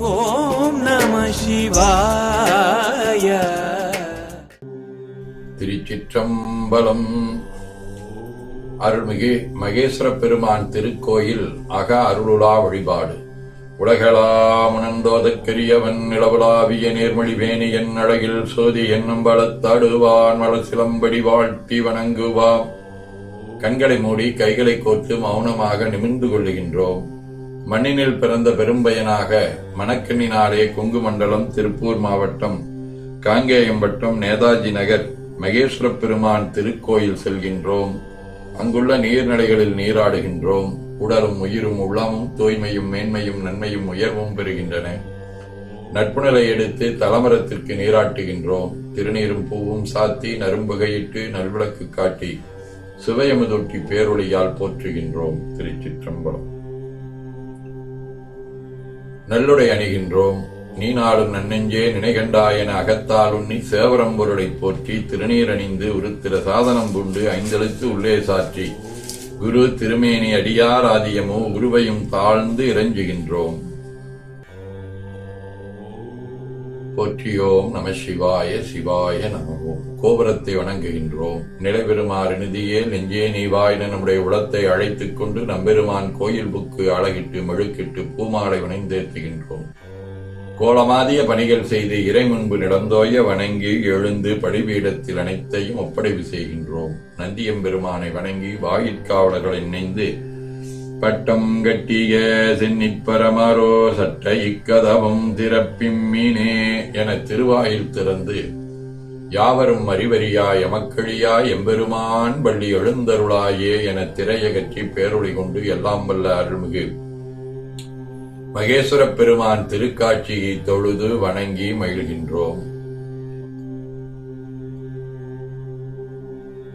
ஓம் நம சிவாய. திருச்சிற்றம்பலம். அருள்மிகு மகேஸ்வர பெருமான் திருக்கோயில் அக அருளுலா வழிபாடு. உலகளாமுணந்தோதற்கரியவன் நிலவலாவிய நேர்மொழிவேணி வேணியன் அழகில் சோதி என்னும் பலத்தாடுவான் வளசிலம்படி வாழ்த்தி வணங்குவாம். கண்களை மூடி கைகளை கோர்த்து மௌனமாக நிமிர்ந்து கொள்ளுகின்றோம். மண்ணினில் பிறந்த பெரும்பயனாக மணக்கண்ணினாலே கொங்கு மண்டலம் திருப்பூர் மாவட்டம் காங்கேயம்பட்டம் நேதாஜி நகர் மகேஸ்வர பெருமான் திருக்கோயில் செல்கின்றோம். அங்குள்ள நீர்நிலைகளில் நீராடுகின்றோம். உடலும் உயிரும் உள்ளமும் தூய்மையும் மேன்மையும் நன்மையும் உயர்வும் பெறுகின்றன. நட்புநிலை எடுத்து தலமரத்திற்கு நீராட்டுகின்றோம். திருநீரும் பூவும் சாத்தி நரும்புகையிட்டு நல்விளக்கு காட்டி சுவையமுதொட்டி பேரொழியால் போற்றுகின்றோம். திருச்சிற்றம்பலம். நல்லுடை அணிகின்றோம். நீ நாளும் நன்னெஞ்சே நினைகண்டாயன அகத்தால் உண்ணி சேவரம்பொருளைப் போற்றி திருநீர் அணிந்து உருத்திர சாதனம் பூண்டு ஐந்தெழுத்து உள்ளே சாற்றி. குரு திருமேனி அடியார் ஆதியமோ உருவையும் தாழ்ந்து இறைஞ்சுகின்றோம். போற்றியோம் நம சிவாய சிவாய நமவோம் கோபுரத்தை வணங்குகின்றோம். நிலைபெறுமாறு நிதியே நெஞ்சே நீவாயின நம்முடைய உளத்தை அழைத்துக் கொண்டு நம்பெருமான் கோயில் புக்கு அழகிட்டு மெழுக்கிட்டு பூமாலை வணைந்தேற்றுகின்றோம் கோலமாதிய பணிகள் செய்து இறை முன்பு நடந்தோய வணங்கி எழுந்து படிபீடத்தில் அனைத்தையும் ஒப்படைவு செய்கின்றோம். நந்தியம்பெருமானை வணங்கி வாயிற்காவலர்கள் இணைந்து பட்டம் கட்டிய சென்னிப்பரமரோ சட்ட இக்கதவம் திறப்பிம்மினே என திருவாயில் திறந்து யாவரும் அறிவறியாய் எமக்கழியாய் எம்பெருமான் பள்ளி எழுந்தருளாயே என திரையகற்றி பேரொளி கொண்டு எல்லாம் வல்ல அருள்மிகு. மகேஸ்வரப் பெருமான் திருக்காட்சியை தொழுது வணங்கி மகிழ்கின்றோம்.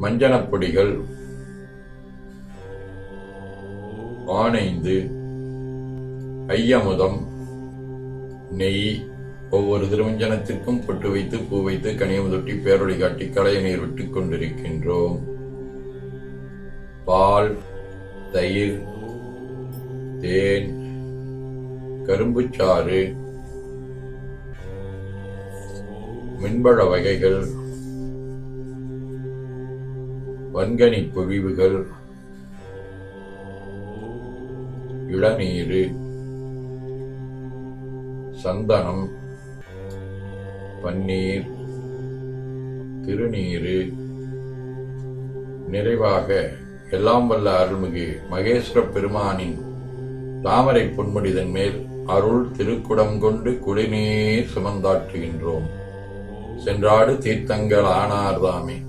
மஞ்சனப் பொடிகள் ஆனைந்து ஐயமுதம் நெய் ஒவ்வொரு திருமஞ்சனத்திற்கும் பொட்டு வைத்து பூ வைத்து கனியமுதொட்டி பேரொழி காட்டி களைய நீர் விட்டுக் கொண்டிருக்கின்றோம். பால் தயிர் தேன் கரும்புச்சாறு மின்பழ வகைகள் வன்கனி பொழிவுகள். இளநீரு சந்தனம். பன்னீர். திருநீரு நிறைவாக எல்லாம் வல்ல அருள்மிகு மகேஸ்வர பெருமானின் தாமரை பொன்முடிதன் மேல் அருள் திருக்குடம் கொண்டு குடிநீர் சுமந்தாற்றுகின்றோம். சென்றாடு தீர்த்தங்கள் ஆனார்தாமே.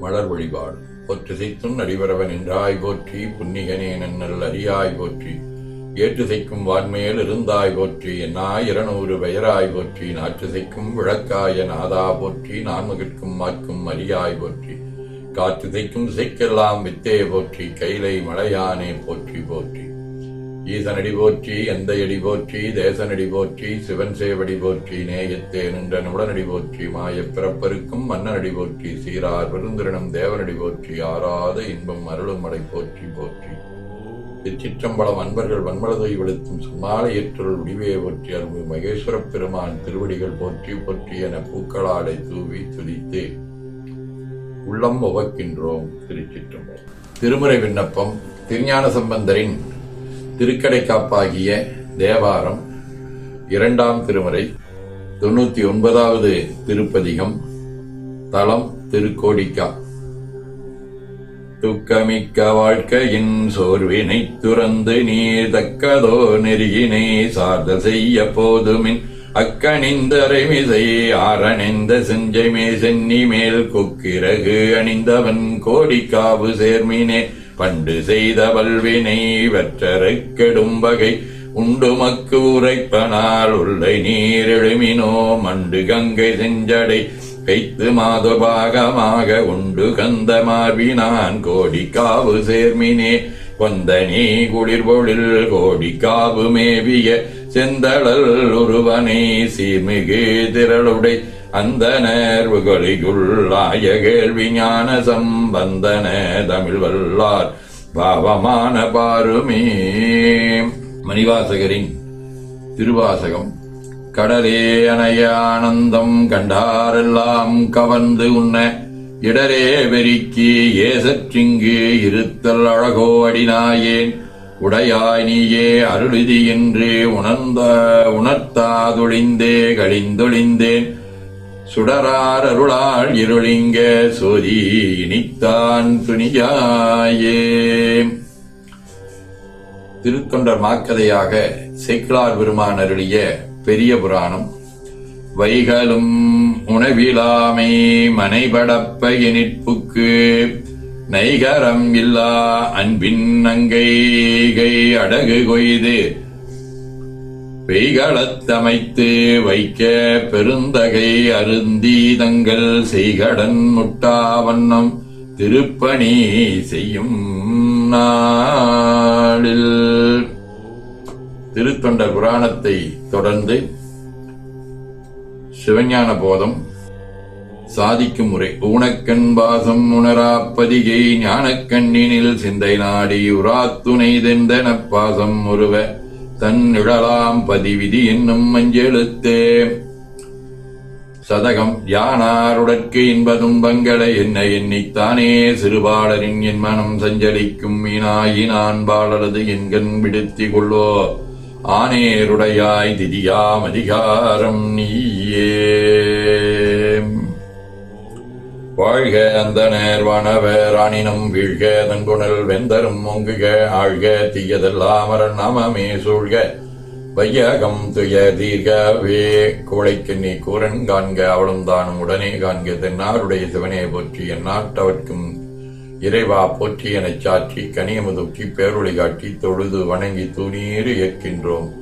மலர் வழிபாடு பொற்றிசைத்தும் நடிவரவன் என்றாய் போற்றி புன்னிகனே நன்னல் அறியாய் போற்றி. ஏற்றுசைக்கும் வான்மேல் இருந்தாய் போற்றி என்னாய் இருநூறு பெயராய் போற்றி. நாற்றுசைக்கும் விளக்காய நாதா போற்றி நான்முகிற்கும் மாற்கும் அரியாய் போற்றி. காற்றுசைக்கும் சைக்கெல்லாம் வித்தே போற்றி கைலை மலையானே போற்றி போற்றி. ஈசனடி போற்றி எந்த அடி போற்றி தேசனடி போற்றி சிவன் சேவடி போற்றி நேயத்தே நின்ற நுடனடி போற்றி மாயப் பிறப்பருக்கும் மன்னனடி போற்றி சீரார் பெருந்திரணம் தேவனடி போற்றி ஆறாத இன்பம் அருளும் அடை போற்றி போற்றி. இச்சிற்றம்பலம் அன்பர்கள் வன்மலதை விழுத்தும் சும்மாலை ஏற்றல் முடிவையை போற்றி அருள்மிகு மகேஸ்வரப் பெருமான் திருவடிகள் போற்றி போற்றி என பூக்களாடை தூவி துதித்து. உள்ளம் உவக்கின்றோம் திருச்சிற்றம்பலம். திருமுறை விண்ணப்பம் திருஞான சம்பந்தரின் திருக்கடை காப்பாகிய தேவாரம் இரண்டாம் திருமுறை தொண்ணூத்தி ஒன்பதாவது திருப்பதிகம் தலம் திருக்கோடிக்கா. துக்கமிக்க வாழ்க்கையின் சோர்வினை துறந்து நீர் தக்கதோ நெருகினை சார்ந்த செய்ய போதுமின் அக்கணிந்தரைமிசை ஆரணிந்த செஞ்சைமே சென்னி மேல் கொக்கிறகு அணிந்தவன் கோடிக்காவு சேர்மினே. பண்டு செய்த பல்வினை வற்றரை கெடும் வகை உண்டு மக்கு உரைப்பனால் உள்ளை நீர் எழுமினோ மண்டு கங்கை செஞ்சடை கைத்து மாதுபாகமாக உண்டு கந்த மார்பினான் கோடிக்காவு சேர்மினே கொந்தனே குளிர்பொழில் கோடிக்காவு மேவிய செந்தளல் ஒருவனே சீர்மிகு திரளுடை அந்த நேர்வுகளிகுள்ளாய கேள்வி ஞான சம்பந்தன தமிழ் வல்லார் பாவமான பாருமே. மணிவாசகரின் திருவாசகம். கடலே அணைய ஆனந்தம் கண்டாரெல்லாம் கவர்ந்து உண்ண இடரே வெறிக்கு ஏசற்றிங்கு இருத்தல் அழகோ அடினாயேன். உடையாய் நீயே அருளிதி என்று உணர்ந்த உணர்த்தாதொழிந்தே கழிந்தொழிந்தேன் சுடரார் அருளால் இருளிங்க சோதி இனித்தான் துணியாயே. திருத்தொண்டர் மாக்கதையாக சேக்கிலார் பெருமான் அருளிய பெரிய புராணம் வைகளும் உணவிலாமை மனைபடப்ப எனிற்புக்கு நைகரம் இல்லா அன்பின் நங்கைகை அடகு கொய்து. பெய்களத்தமைத்து வைக்க பெருந்தகை அருந்தி தங்கள் செய்கடன் முட்டாவண்ணம் திருப்பணி செய்யும் நாளில். திருத்தொண்ட புராணத்தை தொடர்ந்து சிவஞான போதம் சாதிக்கும் முறை. ஊனக்கண் பாசம் உணராப்பதிகை ஞானக்கண்ணினில் சிந்தை நாடி உராத்துணை தெந்தன பாசம் ஒருவ தன் நிழலாம் பதிவிதி என்னும் மஞ்செழுத்தே. சதகம் யானாருடற்கு இன்ப துன்பங்களை என்ன எண்ணித்தானே சிறுபாளரின் என் மனம் சஞ்சலிக்கும் மீனாயினான் பாலரது என்கண் விடுத்தி கொள்ளோ. ஆனேருடையாய் திதியாம் அதிகாரம் நீயே. வாழ்க அந்த நேர்வானவர் ஆனினம் வீழ்க தங்குணல் வெந்தரும் மொங்குக ஆழ்க தீயதெல்லாம் அமமே சூழ்க. வையகம் துய தீர்கவே கோழைக்கு நீ கூரன் காண்க அவளும் தானும் உடனே காண்க. தென்னாருடைய சிவனே போற்றி எந்நாட்டவர்க்கும் இறைவா போற்றி எனச் சாற்றி கனியமுதுக்கி பேருளை காட்டி தொழுது வணங்கி துணீறு ஏற்கின்றோம்.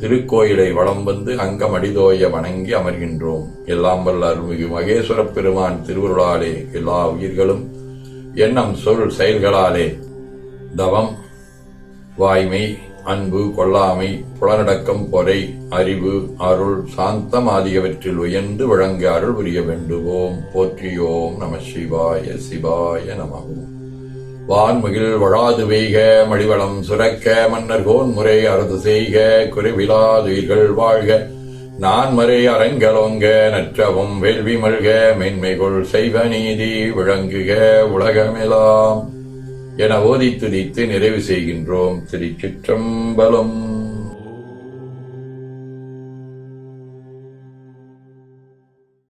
திருக்கோயிலை வளம் வந்து அங்கமடிதோய வணங்கி அமர்கின்றோம். எல்லாம் வல்ல அருள்மிகு மகேஸ்வரப் பெருமான் திருவருளாலே எல்லா உயிர்களும் எண்ணம் சொல் செயல்களாலே தவம் வாய்மை அன்பு கொல்லாமை புலனடக்கம் பொறை அறிவு அருள் சாந்தம் ஆகியவற்றில் உயர்ந்து வழங்க அருள் புரிய வேண்டுவோம். போற்றியோம் நம சிவாய சிவாய நமகும் வான்முகில் வழாது வெய்க மடிவளம் சுரக்க மன்னர் கோன்முறை அறுது செய்க குறைவிலாதுயிர்கள் வாழ்க. நான்மறை அரங்கலோங்க நற்றவும் வேள்வி மல்க மென்மைகொள் செய்வ நீதி விளங்குக உலகமெல்லாம் என ஓதி துதித்து நிறைவு செய்கின்றோம் திருச்சிற்றம்பலம்.